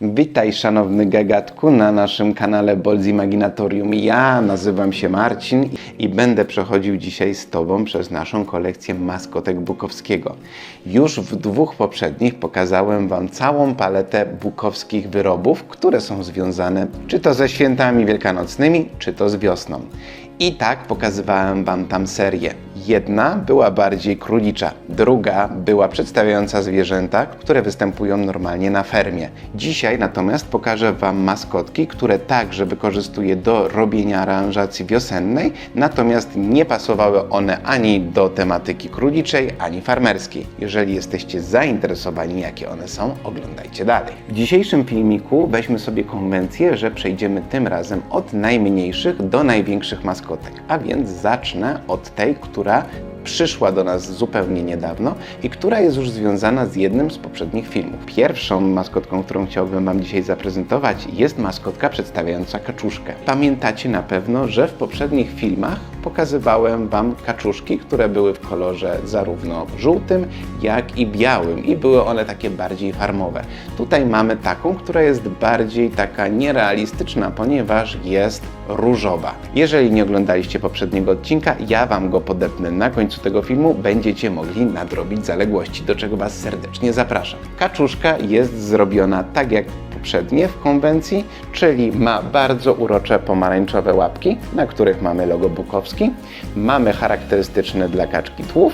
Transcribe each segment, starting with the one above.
Witaj szanowny gagatku na naszym kanale Bolz Imaginatorium. Ja nazywam się Marcin i będę przechodził dzisiaj z Tobą przez naszą kolekcję maskotek Bukowskiego. Już w dwóch poprzednich pokazałem Wam całą paletę bukowskich wyrobów, które są związane czy to ze świętami wielkanocnymi, czy to z wiosną. I tak pokazywałem Wam tam serię. Jedna była bardziej królicza, druga była przedstawiająca zwierzęta, które występują normalnie na fermie. Dzisiaj natomiast pokażę Wam maskotki, które także wykorzystuję do robienia aranżacji wiosennej, natomiast nie pasowały one ani do tematyki króliczej, ani farmerskiej. Jeżeli jesteście zainteresowani, jakie one są, oglądajcie dalej. W dzisiejszym filmiku weźmy sobie konwencję, że przejdziemy tym razem od najmniejszych do największych maskotek. A więc zacznę od tej, która orar przyszła do nas zupełnie niedawno i która jest już związana z jednym z poprzednich filmów. Pierwszą maskotką, którą chciałbym Wam dzisiaj zaprezentować, jest maskotka przedstawiająca kaczuszkę. Pamiętacie na pewno, że w poprzednich filmach pokazywałem Wam kaczuszki, które były w kolorze zarówno żółtym, jak i białym i były one takie bardziej farmowe. Tutaj mamy taką, która jest bardziej taka nierealistyczna, ponieważ jest różowa. Jeżeli nie oglądaliście poprzedniego odcinka, ja Wam go podepnę na końcu tego filmu, będziecie mogli nadrobić zaległości, do czego Was serdecznie zapraszam. Kaczuszka jest zrobiona tak jak poprzednie w konwencji, czyli ma bardzo urocze pomarańczowe łapki, na których mamy logo Bukowski. Mamy charakterystyczny dla kaczki tłów,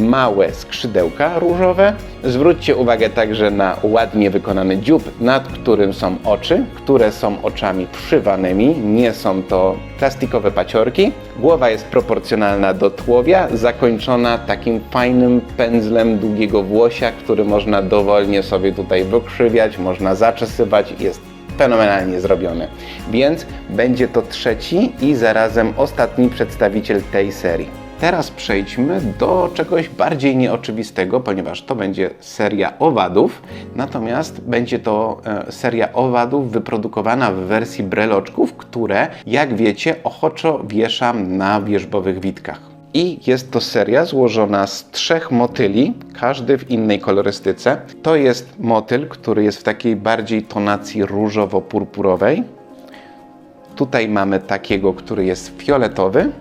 małe skrzydełka różowe. Zwróćcie uwagę także na ładnie wykonany dziób, nad którym są oczy, które są oczami przywanymi, nie są to plastikowe paciorki. Głowa jest proporcjonalna do tułowia, zakończona takim fajnym pędzlem długiego włosia, który można dowolnie sobie tutaj wykrzywiać, można zaczesywać, jest fenomenalnie zrobiony. Więc będzie to trzeci i zarazem ostatni przedstawiciel tej serii. Teraz przejdźmy do czegoś bardziej nieoczywistego, ponieważ to będzie seria owadów, natomiast będzie to e, seria owadów wyprodukowana w wersji breloczków, które, jak wiecie, ochoczo wieszam na wierzbowych witkach. I jest to seria złożona z trzech motyli, każdy w innej kolorystyce. To jest motyl, który jest w takiej bardziej tonacji różowo-purpurowej. Tutaj mamy takiego, który jest fioletowy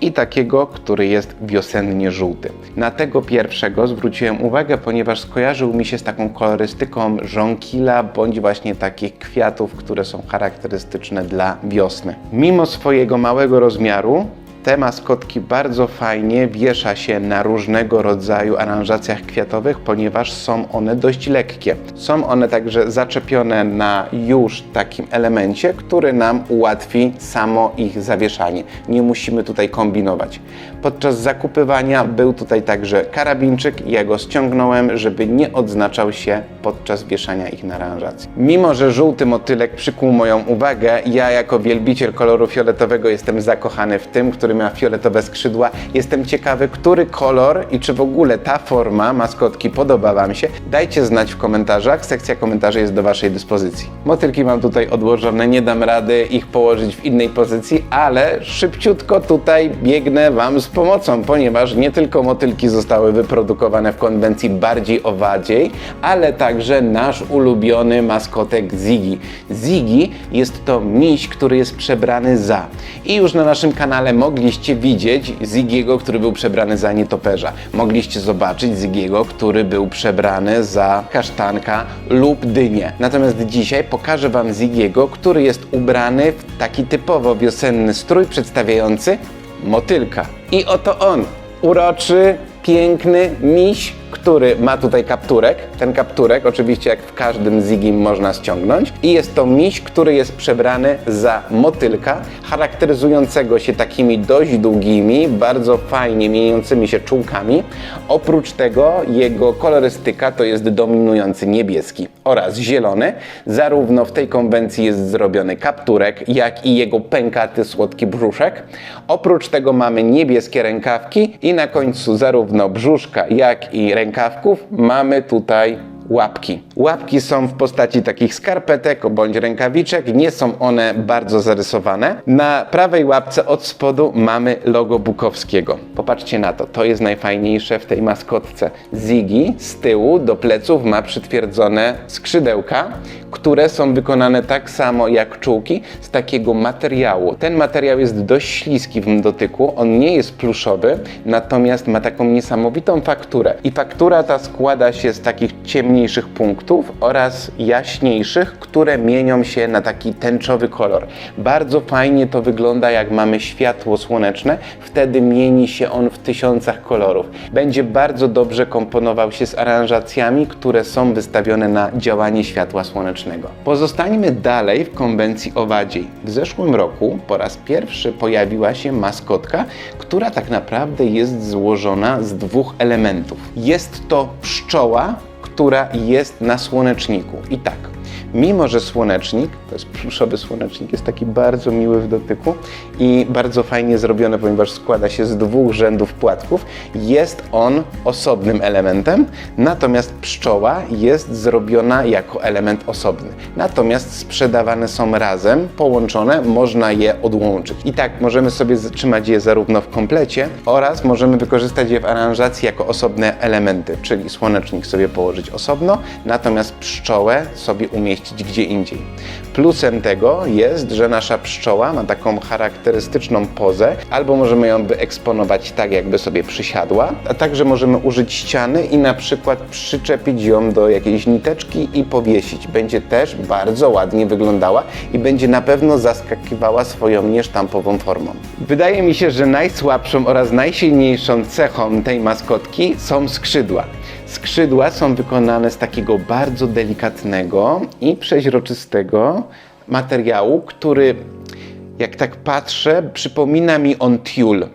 i takiego, który jest wiosennie żółty. Na tego pierwszego zwróciłem uwagę, ponieważ skojarzył mi się z taką kolorystyką żonkila bądź właśnie takich kwiatów, które są charakterystyczne dla wiosny. Mimo swojego małego rozmiaru, te maskotki bardzo fajnie wiesza się na różnego rodzaju aranżacjach kwiatowych, ponieważ są one dość lekkie. Są one także zaczepione na już takim elemencie, który nam ułatwi samo ich zawieszanie. Nie musimy tutaj kombinować. Podczas zakupywania był tutaj także karabinczyk i ja go ściągnąłem, żeby nie odznaczał się podczas wieszania ich na aranżacji. Mimo, że żółty motylek przykuł moją uwagę, ja jako wielbiciel koloru fioletowego jestem zakochany w tym, który ma fioletowe skrzydła. Jestem ciekawy, który kolor i czy w ogóle ta forma maskotki podoba Wam się. Dajcie znać w komentarzach, sekcja komentarzy jest do Waszej dyspozycji. Motylki mam tutaj odłożone, nie dam rady ich położyć w innej pozycji, ale szybciutko tutaj biegnę Wam z pomocą, ponieważ nie tylko motylki zostały wyprodukowane w konwencji bardziej owadziej, ale także nasz ulubiony maskotek Ziggy. Ziggy jest to miś, który jest przebrany za. I już na naszym kanale mogliście widzieć Ziggiego, który był przebrany za nietoperza. Mogliście zobaczyć Ziggiego, który był przebrany za kasztanka lub dynię. Natomiast dzisiaj pokażę Wam Ziggiego, który jest ubrany w taki typowo wiosenny strój przedstawiający motylka. I oto on, uroczy, piękny miś, który ma tutaj kapturek. Ten kapturek, oczywiście jak w każdym Zigim można ściągnąć. I jest to miś, który jest przebrany za motylka, charakteryzującego się takimi dość długimi, bardzo fajnie mieniącymi się czułkami. Oprócz tego jego kolorystyka to jest dominujący niebieski oraz zielony. Zarówno w tej konwencji jest zrobiony kapturek, jak i jego pękaty, słodki brzuszek. Oprócz tego mamy niebieskie rękawki i na końcu zarówno brzuszka, jak i rękawków mamy tutaj łapki. Łapki są w postaci takich skarpetek bądź rękawiczek, nie są one bardzo zarysowane. Na prawej łapce od spodu mamy logo Bukowskiego. Popatrzcie na to, to jest najfajniejsze w tej maskotce. Ziggy z tyłu do pleców ma przytwierdzone skrzydełka, które są wykonane tak samo jak czułki z takiego materiału. Ten materiał jest dość śliski w dotyku, on nie jest pluszowy, natomiast ma taką niesamowitą fakturę. I faktura ta składa się z takich ciemniejszych punktów oraz jaśniejszych, które mienią się na taki tęczowy kolor. Bardzo fajnie to wygląda, jak mamy światło słoneczne, wtedy mieni się on w tysiącach kolorów. Będzie bardzo dobrze komponował się z aranżacjami, które są wystawione na działanie światła słonecznego. Pozostańmy dalej w konwencji owadziej. W zeszłym roku po raz pierwszy pojawiła się maskotka, która tak naprawdę jest złożona z dwóch elementów. Jest to pszczoła, która jest na słoneczniku. I tak, mimo że słonecznik, to jest pluszowy słonecznik, jest taki bardzo miły w dotyku i bardzo fajnie zrobiony, ponieważ składa się z dwóch rzędów płatków, jest on osobnym elementem, natomiast pszczoła jest zrobiona jako element osobny. Natomiast sprzedawane są razem, połączone, można je odłączyć. I tak możemy sobie trzymać je zarówno w komplecie oraz możemy wykorzystać je w aranżacji jako osobne elementy, czyli słonecznik sobie położyć osobno, natomiast pszczołę sobie umieścić gdzie indziej. Plusem tego jest, że nasza pszczoła ma taką charakterystyczną pozę, albo możemy ją wyeksponować tak, jakby sobie przysiadła, a także możemy użyć ściany i na przykład przyczepić ją do jakiejś niteczki i powiesić. Będzie też bardzo ładnie wyglądała i będzie na pewno zaskakiwała swoją niesztampową formą. Wydaje mi się, że najsłabszą oraz najsilniejszą cechą tej maskotki są skrzydła. Skrzydła są wykonane z takiego bardzo delikatnego i przeźroczystego materiału, który jak tak patrzę, przypomina mi on tiul.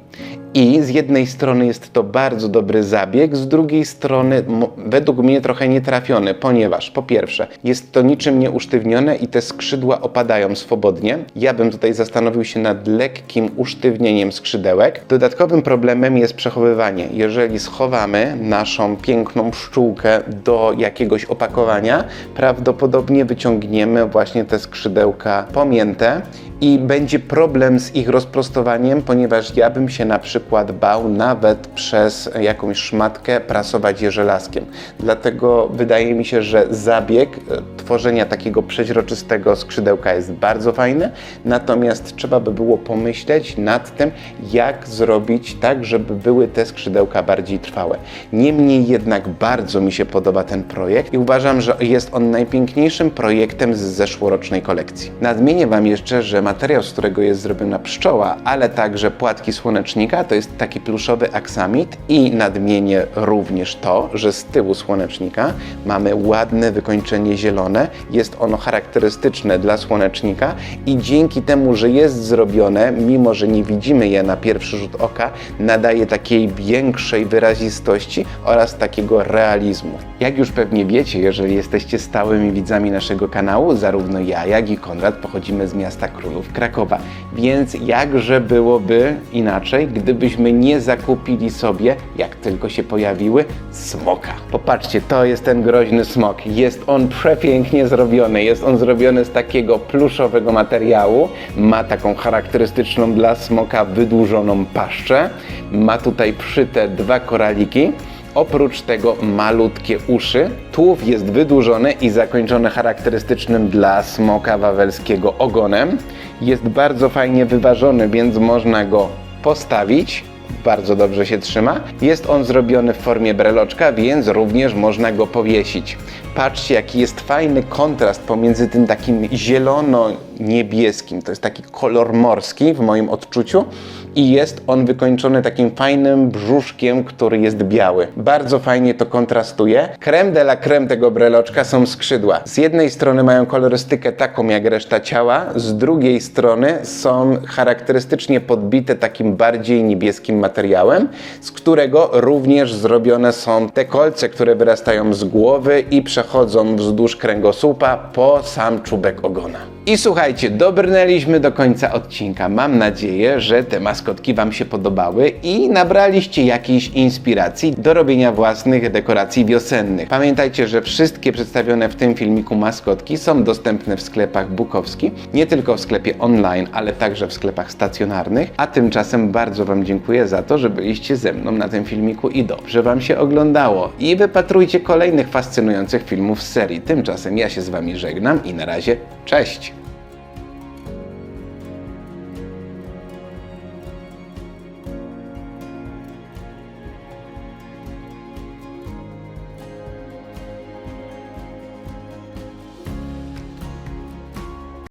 I z jednej strony jest to bardzo dobry zabieg, z drugiej strony według mnie trochę nietrafiony, ponieważ po pierwsze jest to niczym nie usztywnione i te skrzydła opadają swobodnie. Ja bym tutaj zastanowił się nad lekkim usztywnieniem skrzydełek. Dodatkowym problemem jest przechowywanie. Jeżeli schowamy naszą piękną pszczółkę do jakiegoś opakowania, prawdopodobnie wyciągniemy właśnie te skrzydełka pomięte i będzie problem z ich rozprostowaniem, ponieważ ja bym się na przykład bał nawet przez jakąś szmatkę prasować je żelazkiem. Dlatego wydaje mi się, że zabieg e, tworzenia takiego przeźroczystego skrzydełka jest bardzo fajny, natomiast trzeba by było pomyśleć nad tym, jak zrobić tak, żeby były te skrzydełka bardziej trwałe. Niemniej jednak bardzo mi się podoba ten projekt i uważam, że jest on najpiękniejszym projektem z zeszłorocznej kolekcji. Nadmienię Wam jeszcze, że materiał, z którego jest zrobiona pszczoła, ale także płatki słonecznika, to jest taki pluszowy aksamit i nadmienię również to, że z tyłu słonecznika mamy ładne wykończenie zielone. Jest ono charakterystyczne dla słonecznika i dzięki temu, że jest zrobione, mimo że nie widzimy je na pierwszy rzut oka, nadaje takiej większej wyrazistości oraz takiego realizmu. Jak już pewnie wiecie, jeżeli jesteście stałymi widzami naszego kanału, zarówno ja, jak i Konrad pochodzimy z miasta Królów Krakowa, więc jakże byłoby inaczej, gdybyśmy nie zakupili sobie, jak tylko się pojawiły, smoka. Popatrzcie, to jest ten groźny smok. Jest on przepięknie zrobiony. Jest on zrobiony z takiego pluszowego materiału. Ma taką charakterystyczną dla smoka wydłużoną paszczę. Ma tutaj przyte dwa koraliki. Oprócz tego malutkie uszy. Tułów jest wydłużony i zakończony charakterystycznym dla smoka wawelskiego ogonem. Jest bardzo fajnie wyważony, więc można go postawić. Bardzo dobrze się trzyma. Jest on zrobiony w formie breloczka, więc również można go powiesić. Patrzcie, jaki jest fajny kontrast pomiędzy tym takim zielono-niebieskim, to jest taki kolor morski w moim odczuciu, i jest on wykończony takim fajnym brzuszkiem, który jest biały. Bardzo fajnie to kontrastuje. Creme de la creme tego breloczka są skrzydła. Z jednej strony mają kolorystykę taką jak reszta ciała, z drugiej strony są charakterystycznie podbite takim bardziej niebieskim materiałem, z którego również zrobione są te kolce, które wyrastają z głowy i przechodzą wzdłuż kręgosłupa po sam czubek ogona. I słuchajcie, dobrnęliśmy do końca odcinka. Mam nadzieję, że te maskotki Wam się podobały i nabraliście jakiejś inspiracji do robienia własnych dekoracji wiosennych. Pamiętajcie, że wszystkie przedstawione w tym filmiku maskotki są dostępne w sklepach Bukowski, nie tylko w sklepie online, ale także w sklepach stacjonarnych. A tymczasem bardzo Wam dziękuję za to, że byliście ze mną na tym filmiku i dobrze Wam się oglądało. I wypatrujcie kolejnych fascynujących filmów z serii. Tymczasem ja się z Wami żegnam i na razie cześć!